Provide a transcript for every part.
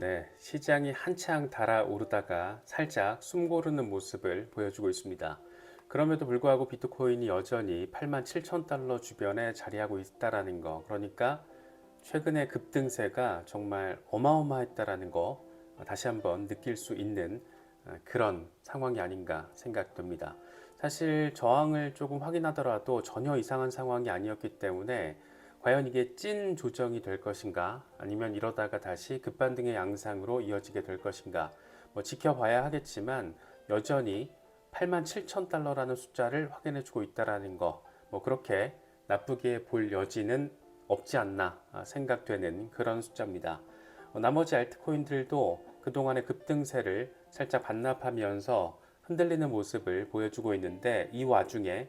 네, 시장이 한창 달아오르다가 살짝 숨 고르는 모습을 보여주고 있습니다. 그럼에도 불구하고 비트코인이 여전히 8만 7천 달러 주변에 자리하고 있다라는 거. 그러니까 최근의 급등세가 정말 어마어마했다라는 거 다시 한번 느낄 수 있는 어, 그런 상황이 아닌가 생각됩니다. 사실 저항을 조금 확인하더라도 전혀 이상한 상황이 아니었기 때문에 과연 이게 찐 조정이 될 것인가? 아니면 이러다가 다시 급반등의 양상으로 이어지게 될 것인가? 뭐 지켜봐야 하겠지만 여전히 8만 7천 달러라는 숫자를 확인해 주고 있다라는 거. 뭐 그렇게 나쁘게 볼 여지는 없지 않나 아, 생각되는 그런 숫자입니다. 어, 나머지 알트코인들도 그동안의 급등세를 살짝 반납하면서 흔들리는 모습을 보여주고 있는데 이 와중에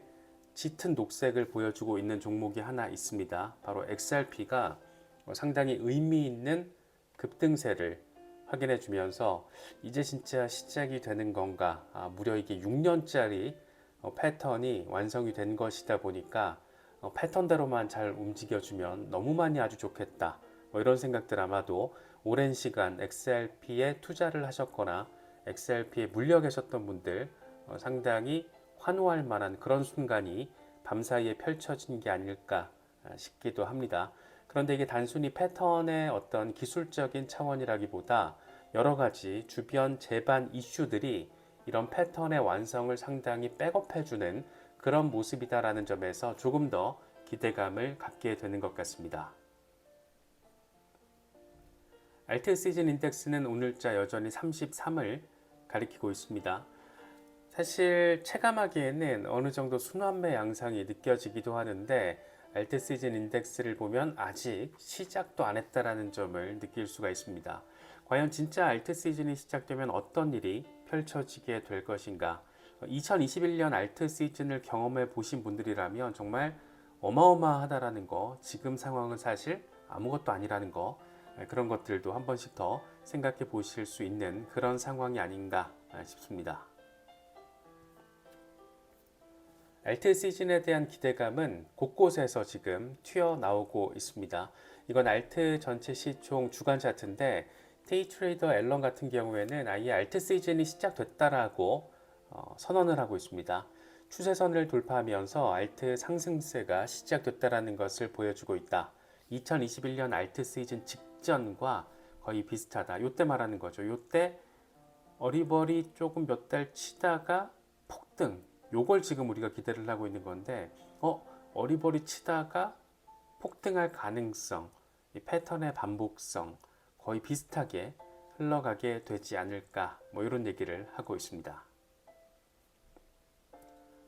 짙은 녹색을 보여주고 있는 종목이 하나 있습니다. 바로 XRP가 상당히 의미 있는 급등세를 확인해 주면서 이제 진짜 시작이 되는 건가? 아, 무려 이게 6년짜리 어, 패턴이 완성이 된 것이다 보니까 어, 패턴대로만 잘 움직여주면 너무만이 아주 좋겠다. 뭐 이런 생각들 아마도 오랜 시간 XRP에 투자를 하셨거나 XRP에 물려 계셨던 분들 어, 상당히 환호할 만한 그런 순간이 밤사이에 펼쳐진 게 아닐까 아, 싶기도 합니다. 그런데 이게 단순히 패턴의 어떤 기술적인 차원이라기보다 여러 가지 주변 재반 이슈들이 이런 패턴의 완성을 상당히 백업해주는 그런 모습이다라는 점에서 조금 더 기대감을 갖게 되는 것 같습니다. 알트 시즌 인덱스는 오늘자 여전히 33을 가리키고 있습니다. 사실 체감하기에는 어느 정도 순환매 양상이 느껴지기도 하는데 알트 시즌 인덱스를 보면 아직 시작도 안 했다라는 점을 느낄 수가 있습니다. 과연 진짜 알트 시즌이 시작되면 어떤 일이 펼쳐지게 될 것인가? 2021년 알트 시즌을 경험해 보신 분들이라면 정말 어마어마하다라는 거, 지금 상황은 사실 아무것도 아니라는 거, 그런 것들도 한 번씩 더 생각해 보실 수 있는 그런 상황이 아닌가 싶습니다. 알트 시즌에 대한 기대감은 곳곳에서 지금 튀어나오고 있습니다. 이건 알트 전체 시총 주간 차트인데 데이 트레이더 앨런 같은 경우에는 아예 알트 시즌이 시작됐다라고 어, 선언을 하고 있습니다. 추세선을 돌파하면서 알트 상승세가 시작됐다라는 것을 보여주고 있다. 2021년 알트 시즌 직전과 거의 비슷하다. 요때 말하는 거죠. 요때 어리버리 조금 몇 달 치다가 폭등. 요걸 지금 우리가 기대를 하고 있는 건데, 어, 어리버리 치다가 폭등할 가능성, 이 패턴의 반복성, 거의 비슷하게 흘러가게 되지 않을까, 뭐 이런 얘기를 하고 있습니다.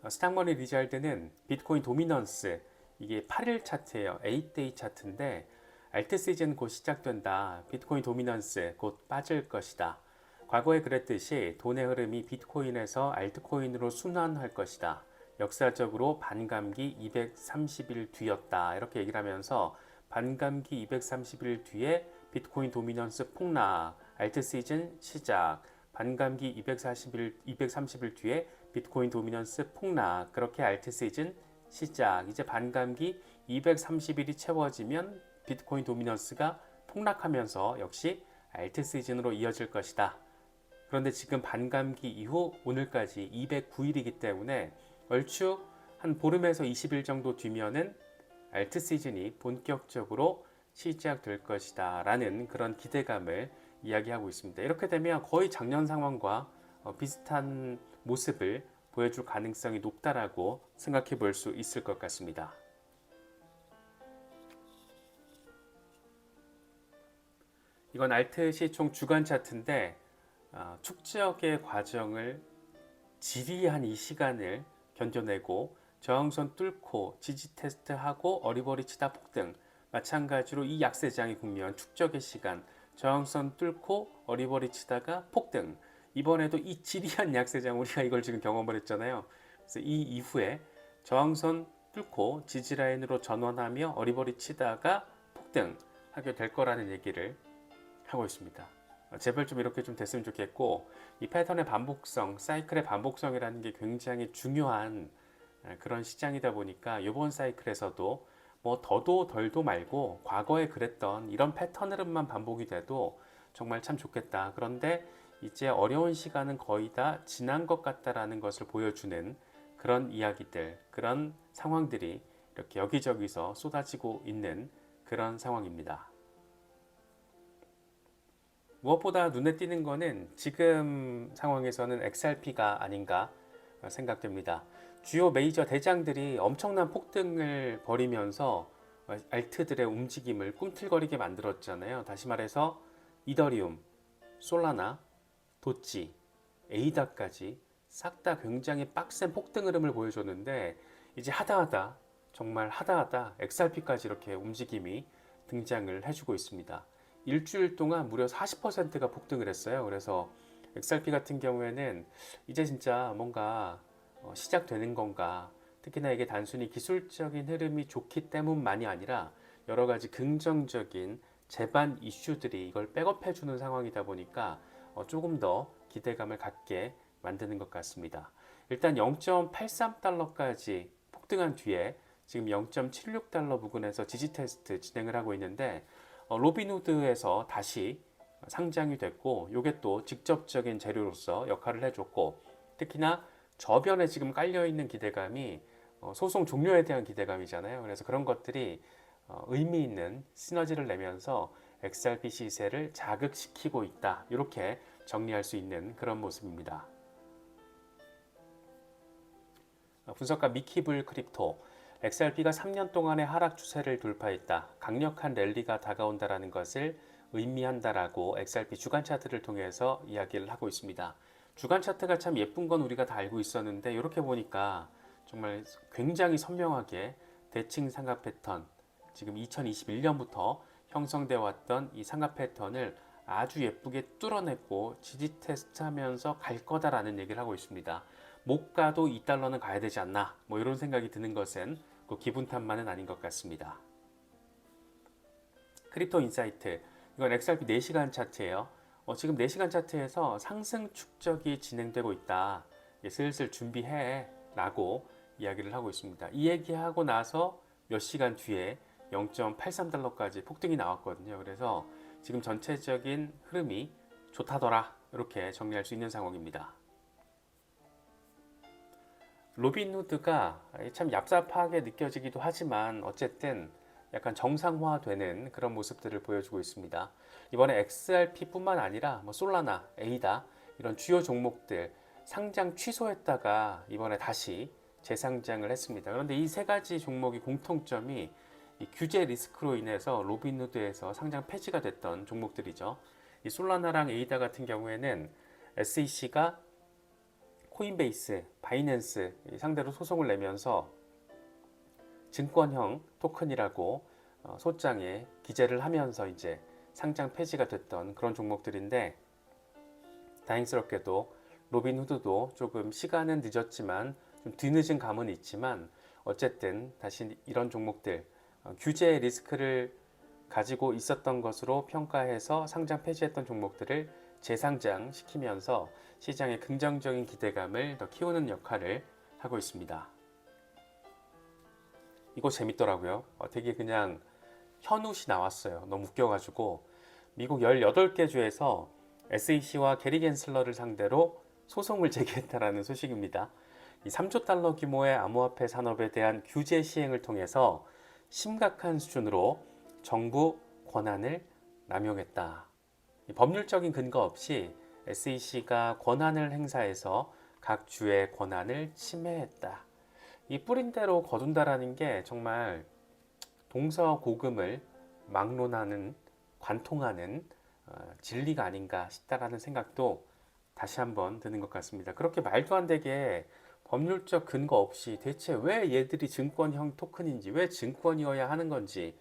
어, 스탁머니 리잘드는 비트코인 도미넌스, 이게 8일 차트예요. 8데이 차트인데, 알트 시즌 곧 시작된다. 비트코인 도미넌스 곧 빠질 것이다. 과거에 그랬듯이 돈의 흐름이 비트코인에서 알트코인으로 순환할 것이다. 역사적으로 반감기 230일 뒤였다. 이렇게 얘기를 하면서 반감기 230일 뒤에 비트코인 도미넌스 폭락, 알트 시즌 시작, 반감기 240일, 230일 뒤에 비트코인 도미넌스 폭락, 그렇게 알트 시즌 시작. 이제 반감기 230일이 채워지면 비트코인 도미넌스가 폭락하면서 역시 알트 시즌으로 이어질 것이다. 그런데 지금 반감기 이후 오늘까지 209일이기 때문에 얼추 한 보름에서 20일 정도 뒤면은 알트 시즌이 본격적으로 시작될 것이다 라는 그런 기대감을 이야기하고 있습니다. 이렇게 되면 거의 작년 상황과 어, 비슷한 모습을 보여줄 가능성이 높다라고 생각해 볼 수 있을 것 같습니다. 이건 알트 시 총 주간 차트인데 어, 축적의 과정을 지리한 이 시간을 견뎌내고 저항선 뚫고 지지 테스트하고 어리버리 치다 폭등. 마찬가지로 이 약세장이 국면 축적의 시간 저항선 뚫고 어리버리 치다가 폭등. 이번에도 이 지리한 약세장 우리가 이걸 지금 경험을 했잖아요. 그래서 이 이후에 저항선 뚫고 지지 라인으로 전환하며 어리버리 치다가 폭등 하게 될 거라는 얘기를 하고 있습니다. 어, 제발 좀 이렇게 좀 됐으면 좋겠고 이 패턴의 반복성, 사이클의 반복성이라는 게 굉장히 중요한 아, 그런 시장이다 보니까 이번 사이클에서도 뭐 더도 덜도 말고 과거에 그랬던 이런 패턴 흐름만 반복이 돼도 정말 참 좋겠다. 그런데 이제 어려운 시간은 거의 다 지난 것 같다라는 것을 보여주는 그런 이야기들, 그런 상황들이 이렇게 여기저기서 쏟아지고 있는 그런 상황입니다. 무엇보다 눈에 띄는 거는 지금 상황에서는 XRP가 아닌가 생각됩니다. 주요 메이저 대장들이 엄청난 폭등을 벌이면서 알트들의 움직임을 꿈틀거리게 만들었잖아요. 다시 말해서 이더리움, 솔라나, 도치, 에이다까지 싹 다 굉장히 빡센 폭등 흐름을 보여줬는데 이제 하다하다 정말 하다하다 XRP까지 이렇게 움직임이 등장을 해주고 있습니다. 일주일 동안 무려 40%가 폭등을 했어요. 그래서 XRP 같은 경우에는 이제 진짜 뭔가 어, 시작되는 건가. 특히나 이게 단순히 기술적인 흐름이 좋기 때문만이 아니라 여러 가지 긍정적인 재반 이슈들이 이걸 백업해 주는 상황이다 보니까 어, 조금 더 기대감을 갖게 만드는 것 같습니다. 일단 0.83달러까지 폭등한 뒤에 지금 0.76달러 부근에서 지지 테스트 진행을 하고 있는데 어, 로빈후드에서 다시 상장이 됐고 이게 또 직접적인 재료로서 역할을 해줬고 특히나 저변에 지금 깔려 있는 기대감이 어, 소송 종료에 대한 기대감이잖아요. 그래서 그런 것들이 어, 의미 있는 시너지를 내면서 XRP 시세를 자극시키고 있다. 이렇게 정리할 수 있는 그런 모습입니다. 어, 분석가 미키블 크립토 XRP가 3년 동안의 하락 추세를 돌파했다. 강력한 랠리가 다가온다라는 것을 의미한다라고 XRP 주간 차트를 통해서 이야기를 하고 있습니다. 주간 차트가 참 예쁜 건 우리가 다 알고 있었는데 이렇게 보니까 정말 굉장히 선명하게 대칭 상각 패턴 지금 2021년부터 형성되어 왔던 이 상각 패턴을 아주 예쁘게 뚫어냈고 지지 테스트 하면서 갈 거다라는 얘기를 하고 있습니다. 못 가도 2달러는 가야 되지 않나 뭐 이런 생각이 드는 것은 그 기분 탓만은 아닌 것 같습니다. 크립토 인사이트 이건 XRP 4시간 차트예요. 어, 지금 4시간 차트에서 상승 축적이 진행되고 있다. 예, 슬슬 준비해 라고 이야기를 하고 있습니다. 이 얘기하고 나서 몇 시간 뒤에 0.83달러까지 폭등이 나왔거든요. 그래서 지금 전체적인 흐름이 좋다더라 이렇게 정리할 수 있는 상황입니다. 로빈후드가 참 얍삽하게 느껴지기도 하지만 어쨌든 약간 정상화되는 그런 모습들을 보여주고 있습니다. 이번에 XRP뿐만 아니라 뭐 솔라나, 에이다 이런 주요 종목들 상장 취소했다가 이번에 다시 재상장을 했습니다. 그런데 이 세 가지 종목이 공통점이 규제 리스크로 인해서 로빈후드에서 상장 폐지가 됐던 종목들이죠. 이 솔라나랑 에이다 같은 경우에는 SEC가 코인베이스, 바이낸스 상대로 소송을 내면서 증권형 토큰이라고 어, 소장에 기재를 하면서 이제 상장 폐지가 됐던 그런 종목들인데 다행스럽게도 로빈후드도 조금 시간은 늦었지만 좀 뒤늦은 감은 있지만 어쨌든 다시 이런 종목들 어, 규제 리스크를 가지고 있었던 것으로 평가해서 상장 폐지했던 종목들을 재상장 시키면서 시장의 긍정적인 기대감을 더 키우는 역할을 하고 있습니다. 이거 재밌더라고요. 어, 되게 그냥 현웃이 나왔어요. 너무 웃겨가지고 미국 18개 주에서 SEC와 게리 겐슬러를 상대로 소송을 제기했다라는 소식입니다. 이 3조 달러 규모의 암호화폐 산업에 대한 규제 시행을 통해서 심각한 수준으로 정부 권한을 남용했다. 법률적인 근거 없이 SEC가 권한을 행사해서 각 주의 권한을 침해했다. 이 뿌린대로 거둔다라는 게 정말 동서고금을 막론하는 관통하는 어, 진리가 아닌가 싶다라는 생각도 다시 한번 드는 것 같습니다. 그렇게 말도 안 되게 법률적 근거 없이 대체 왜 얘들이 증권형 토큰인지 왜 증권이어야 하는 건지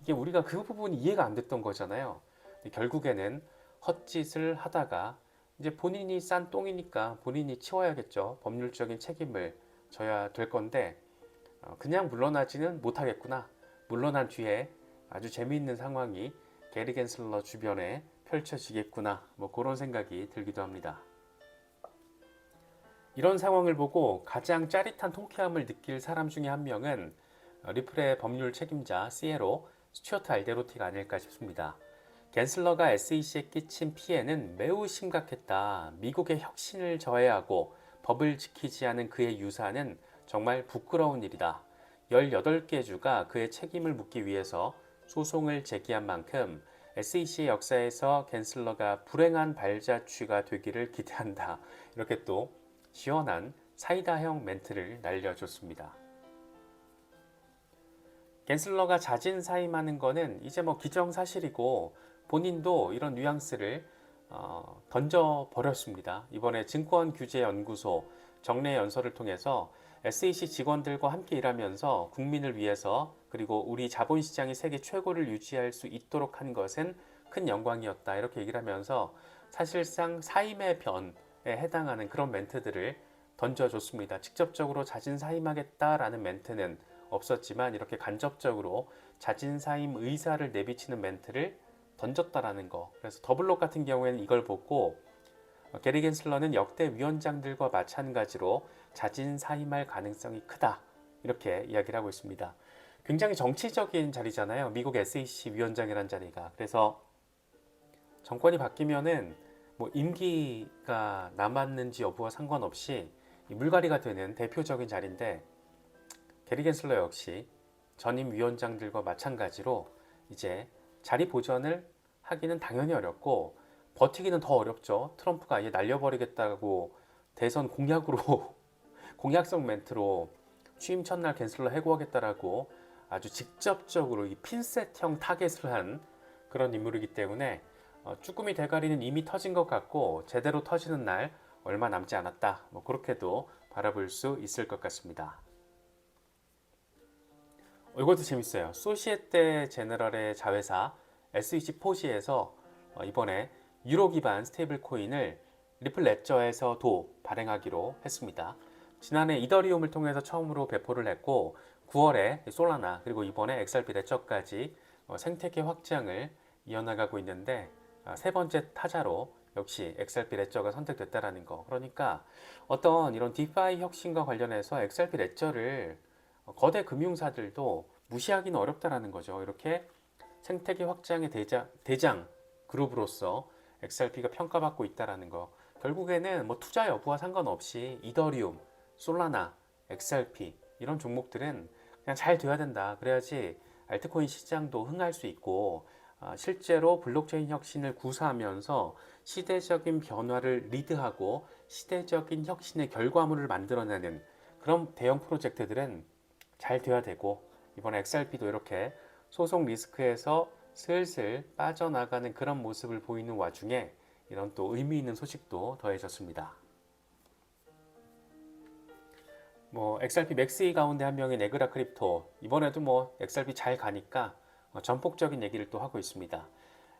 이게 우리가 그 부분이 이해가 안 됐던 거잖아요. 결국에는 헛짓을 하다가 이제 본인이 싼 똥이니까 본인이 치워야겠죠. 법률적인 책임을 져야 될 건데 어, 그냥 물러나지는 못하겠구나. 물러난 뒤에 아주 재미있는 상황이 게리 겐슬러 주변에 펼쳐지겠구나. 뭐 그런 생각이 들기도 합니다. 이런 상황을 보고 가장 짜릿한 통쾌함을 느낄 사람 중에 한 명은 리플의 법률 책임자 CLO 스튜어트 알데로티가 아닐까 싶습니다. 겐슬러가 SEC에 끼친 피해는 매우 심각했다. 미국의 혁신을 저해하고 법을 지키지 않은 그의 유사는 정말 부끄러운 일이다. 18개 주가 그의 책임을 묻기 위해서 소송을 제기한 만큼 SEC의 역사에서 겐슬러가 불행한 발자취가 되기를 기대한다. 이렇게 또 시원한 사이다형 멘트를 날려줬습니다. 겐슬러가 자진 사임하는 거는 이제 뭐 기정사실이고 본인도 이런 뉘앙스를 어, 던져 버렸습니다. 이번에 증권규제연구소 정례 연설을 통해서 SEC 직원들과 함께 일하면서 국민을 위해서 그리고 우리 자본시장이 세계 최고를 유지할 수 있도록 한 것은 큰 영광이었다. 이렇게 얘기를 하면서 사실상 사임의 변에 해당하는 그런 멘트들을 던져줬습니다. 직접적으로 자진 사임하겠다라는 멘트는 없었지만 이렇게 간접적으로 자진 사임 의사를 내비치는 멘트를 던졌다라는 거. 그래서 더블록 같은 경우에는 이걸 보고 어, 게리 겐슬러는 역대 위원장들과 마찬가지로 자진 사임할 가능성이 크다. 이렇게 이야기를 하고 있습니다. 굉장히 정치적인 자리잖아요. 미국 SEC 위원장이라는 자리가. 그래서 정권이 바뀌면은 뭐 임기가 남았는지 여부와 상관없이 이 물갈이가 되는 대표적인 자리인데 게리 겐슬러 역시 전임 위원장들과 마찬가지로 이제 자리 보전을 하기는 당연히 어렵고 버티기는 더 어렵죠. 트럼프가 아예 날려버리겠다고 대선 공약으로 공약성 멘트로 취임 첫날 캔슬러 해고하겠다라고 아주 직접적으로 이 핀셋형 타겟을 한 그런 인물이기 때문에 어, 쭈꾸미 대가리는 이미 터진 것 같고 제대로 터지는 날 얼마 남지 않았다. 뭐 그렇게도 바라볼 수 있을 것 같습니다. 어, 이것도 재밌어요. 소시에테 제너럴의 자회사 SEC 포시에서 어, 이번에 유로 기반 스테이블 코인을 리플 레저에서 도 발행하기로 했습니다. 지난해 이더리움을 통해서 처음으로 배포를 했고 9월에 솔라나 그리고 이번에 XRP 레저까지 어, 생태계 확장을 이어나가고 있는데 아, 세 번째 타자로 역시 XRP 레저가 선택됐다라는 거. 그러니까 어떤 이런 디파이 혁신과 관련해서 XRP 레저를 어, 거대 금융사들도 무시하기는 어렵다라는 거죠. 이렇게 생태계 확장의 대장, 대장 그룹으로서 XRP가 평가받고 있다라는 거. 결국에는 뭐 투자 여부와 상관없이 이더리움, 솔라나, XRP 이런 종목들은 그냥 잘 돼야 된다. 그래야지 알트코인 시장도 흥할 수 있고 아, 실제로 블록체인 혁신을 구사하면서 시대적인 변화를 리드하고 시대적인 혁신의 결과물을 만들어내는 그런 대형 프로젝트들은 잘 돼야 되고 이번에 XRP도 이렇게 소송 리스크에서 슬슬 빠져나가는 그런 모습을 보이는 와중에 이런 또 의미 있는 소식도 더해졌습니다. 뭐 XRP 맥스이 가운데 한 명인 에그라 크립토 이번에도 뭐 XRP 잘 가니까 어, 전폭적인 얘기를 또 하고 있습니다.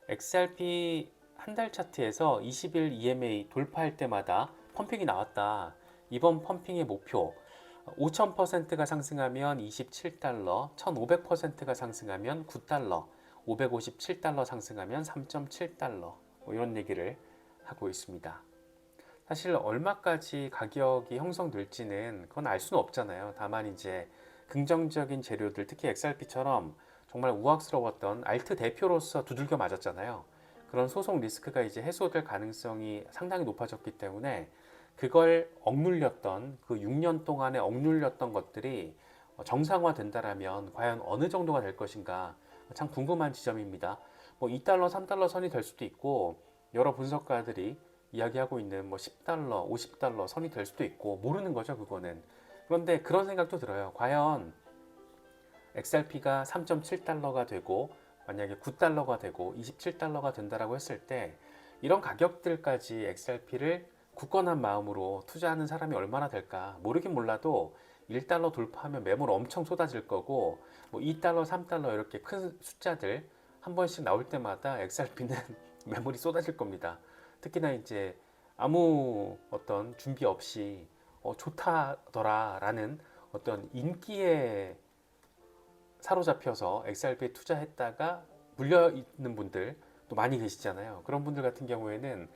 XRP 한 달 차트에서 20일 EMA 돌파할 때마다 펌핑이 나왔다. 이번 펌핑의 목표 5,000%가 상승하면 27달러, 1,500%가 상승하면 9달러, 557달러 상승하면 3.7달러 뭐 이런 얘기를 하고 있습니다. 사실 얼마까지 가격이 형성될지는 그건 알 수는 없잖아요. 다만 이제 긍정적인 재료들, 특히 XRP처럼 정말 우악스러웠던 알트 대표로서 두들겨 맞았잖아요. 그런 소송 리스크가 이제 해소될 가능성이 상당히 높아졌기 때문에 그걸 억눌렸던 그 6년 동안에 억눌렸던 것들이 정상화 된다라면 과연 어느 정도가 될 것인가 참 궁금한 지점입니다. 뭐 2달러, 3달러 선이 될 수도 있고 여러 분석가들이 이야기하고 있는 뭐 10달러, 50달러 선이 될 수도 있고 모르는 거죠, 그거는. 그런데 그런 생각도 들어요. 과연 XRP가 3.7달러가 되고 만약에 9달러가 되고 27달러가 된다라고 했을 때 이런 가격들까지 XRP를 굳건한 마음으로 투자하는 사람이 얼마나 될까 모르긴 몰라도 1달러 돌파하면 매물 엄청 쏟아질 거고 뭐 2달러, 3달러 이렇게 큰 숫자들 한 번씩 나올 때마다 XRP는 매물이 쏟아질 겁니다. 특히나 이제 아무 어떤 준비 없이 어, 좋다더라라는 어떤 인기에 사로잡혀서 XRP에 투자했다가 물려 있는 분들 또 많이 계시잖아요. 그런 분들 같은 경우에는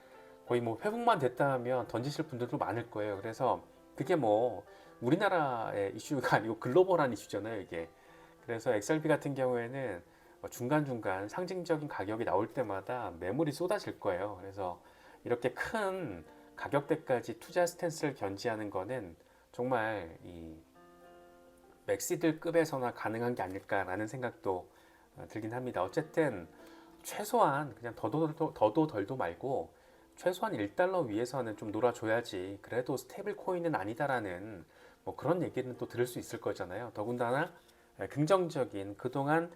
거의 뭐 회복만 됐다 하면 던지실 분들도 많을 거예요. 그래서 그게 뭐 우리나라의 이슈가 아니고 글로벌한 이슈잖아요, 이게. 그래서 XRP 같은 경우에는 어, 중간중간 상징적인 가격이 나올 때마다 매물이 쏟아질 거예요. 그래서 이렇게 큰 가격대까지 투자 스탠스를 견지하는 거는 정말 이 맥시들 급에서나 가능한 게 아닐까라는 생각도 어, 들긴 합니다. 어쨌든 최소한 그냥 더도 덜도 말고 최소한 1달러 위에서는 좀 놀아줘야지 그래도 스테이블 코인은 아니다라는 뭐 그런 얘기는 또 들을 수 있을 거잖아요. 더군다나 에, 긍정적인 그동안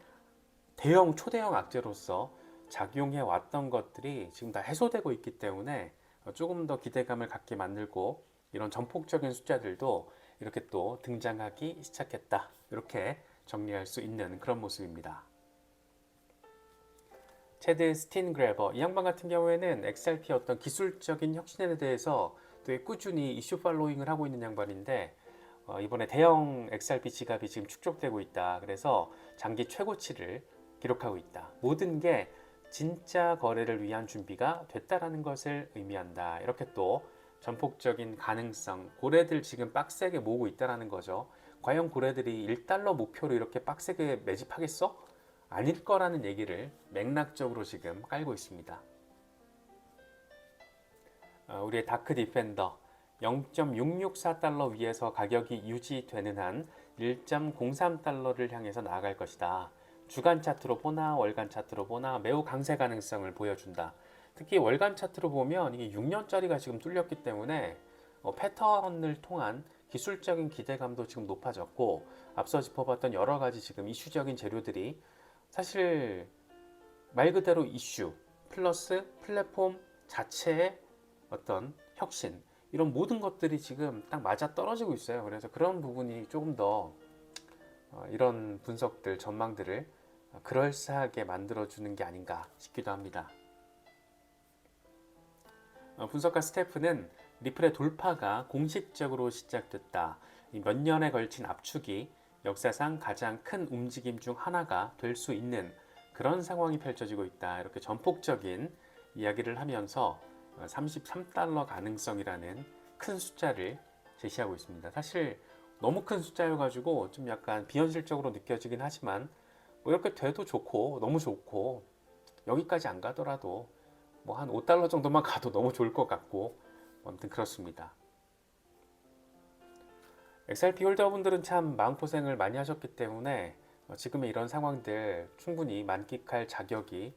대형 초대형 악재로서 작용해 왔던 것들이 지금 다 해소되고 있기 때문에 어, 조금 더 기대감을 갖게 만들고 이런 전폭적인 숫자들도 이렇게 또 등장하기 시작했다. 이렇게 정리할 수 있는 그런 모습입니다. 체드 스틴그래버 이 양반 같은 경우에는 XRP 어떤 기술적인 혁신에 대해서 되게 꾸준히 이슈 팔로잉을 하고 있는 양반인데 어, 이번에 대형 XRP 지갑이 지금 축적되고 있다. 그래서 장기 최고치를 기록하고 있다. 모든 게 진짜 거래를 위한 준비가 됐다라는 것을 의미한다. 이렇게 또 전폭적인 가능성, 고래들 지금 빡세게 모으고 있다라는 거죠. 과연 고래들이 1달러 목표로 이렇게 빡세게 매집하겠어? 아닐 거라는 얘기를 맥락적으로 지금 깔고 있습니다. 어, 우리의 다크 디펜더 0.664달러 위에서 가격이 유지되는 한 1.03달러를 향해서 나아갈 것이다. 주간 차트로 보나 월간 차트로 보나 매우 강세 가능성을 보여준다. 특히 월간 차트로 보면 이게 6년짜리가 지금 뚫렸기 때문에 어, 패턴을 통한 기술적인 기대감도 지금 높아졌고 앞서 짚어봤던 여러 가지 지금 이슈적인 재료들이 사실 말 그대로 이슈 플러스 플랫폼 자체의 어떤 혁신 이런 모든 것들이 지금 딱 맞아 떨어지고 있어요. 그래서 그런 부분이 조금 더 어, 이런 분석들 전망들을 그럴싸하게 만들어주는 게 아닌가 싶기도 합니다. 어, 분석가 스태프는 리플의 돌파가 공식적으로 시작됐다. 이몇 년에 걸친 압축이 역사상 가장 큰 움직임 중 하나가 될 수 있는 그런 상황이 펼쳐지고 있다. 이렇게 전폭적인 이야기를 하면서 33달러 가능성이라는 큰 숫자를 제시하고 있습니다. 사실 너무 큰 숫자여가지고 좀 약간 비현실적으로 느껴지긴 하지만 뭐 이렇게 돼도 좋고 너무 좋고 여기까지 안 가더라도 뭐 한 5달러 정도만 가도 너무 좋을 것 같고 뭐 아무튼 그렇습니다. XRP 홀더분들은 참 마음고생을 많이 하셨기 때문에 어, 지금의 이런 상황들 충분히 만끽할 자격이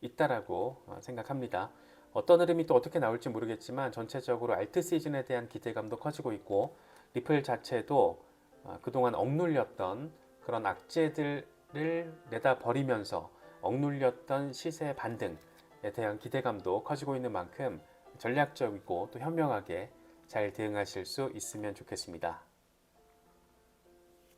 있다라고 어, 생각합니다. 어떤 흐름이 또 어떻게 나올지 모르겠지만 전체적으로 알트 시즌에 대한 기대감도 커지고 있고 리플 자체도 어, 그동안 억눌렸던 그런 악재들을 내다 버리면서 억눌렸던 시세 반등에 대한 기대감도 커지고 있는 만큼 전략적이고 또 현명하게 잘 대응하실 수 있으면 좋겠습니다.